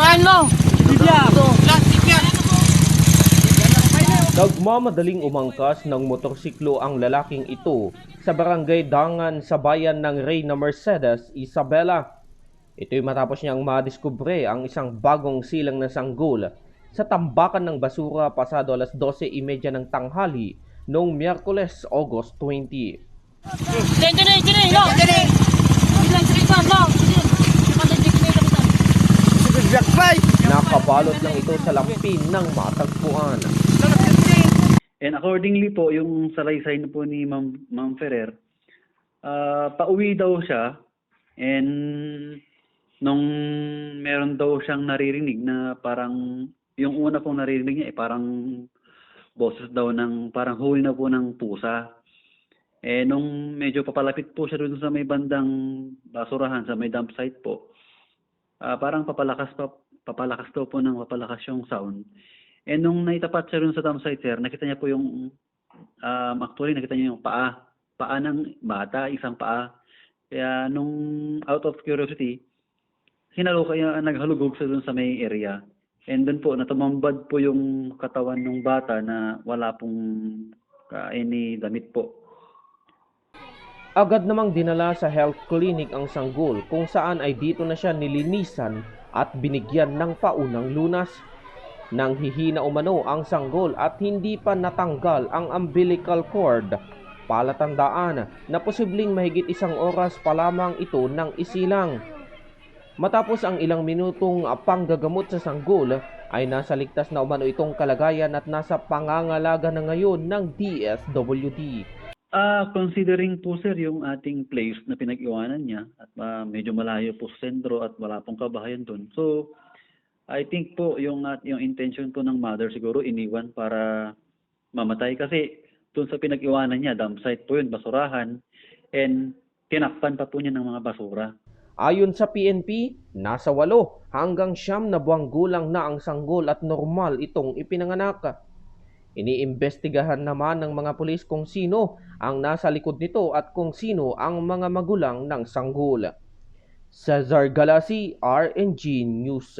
Saan mo? Bibya. Nagmamadaling umangkas ng motorsiklo ang lalaking ito sa barangay Dangan sa bayan ng Reyna Mercedes, Isabela. Ito'y matapos niyang madiskubre ang isang bagong silang na sanggol sa tambakan ng basura pasado alas 12.30 ng tanghali noong Miyerkules, August 20. Dini, dini, dini. Yo. Dini. Bilang cerita lang. Pada Nakabalot lang ito sa lampin ng matagpuan. And accordingly po, yung salaysay na po ni Ma'am, Ma'am Ferrer, ah, pauwi daw siya and nung meron daw siyang naririnig na parang, yung una pong naririnig niya eh parang boses daw ng, parang huli na po ng pusa. Eh nung medyo papalapit po siya doon sa may bandang basurahan, sa may dump site po, ah, parang papalakas pa, papalakas daw po ng papalakas yung sound. Eh nung naitapat siya dun sa dump site nakita niya po yung um, actually nakita niya yung paa, paa ng bata, isang paa. Kaya nung out of curiosity, hinalo kaya naghalugog siya dun sa may area. And then po natumambad po yung katawan ng bata na wala pong uh, any damit po. Agad namang dinala sa health clinic ang sanggol kung saan ay dito na siya nilinisan at binigyan ng paunang lunas. Nang hihina umano ang sanggol at hindi pa natanggal ang umbilical cord, palatandaan na posibleng mahigit isang oras pa lamang ito ng isilang. Matapos ang ilang minutong panggagamot sa sanggol, ay nasa ligtas na umano itong kalagayan at nasa pangangalaga na ngayon ng DSWD. Ah, considering po sir yung ating place na pinag-iwanan niya at ah, medyo malayo po sa sentro at wala pong kabahayan doon. So, I think po yung at yung intention po ng mother siguro iniwan para mamatay kasi doon sa pinag-iwanan niya, dump site po yun, basurahan, and tinakpan pa po niya ng mga basura. Ayon sa PNP, nasa walo hanggang siyam na buwang gulang na ang sanggol at normal itong ipinanganak. Iniimbestigahan naman ng mga pulis kung sino ang nasa likod nito at kung sino ang mga magulang ng sanggol. Cesar Galasi, RNG News.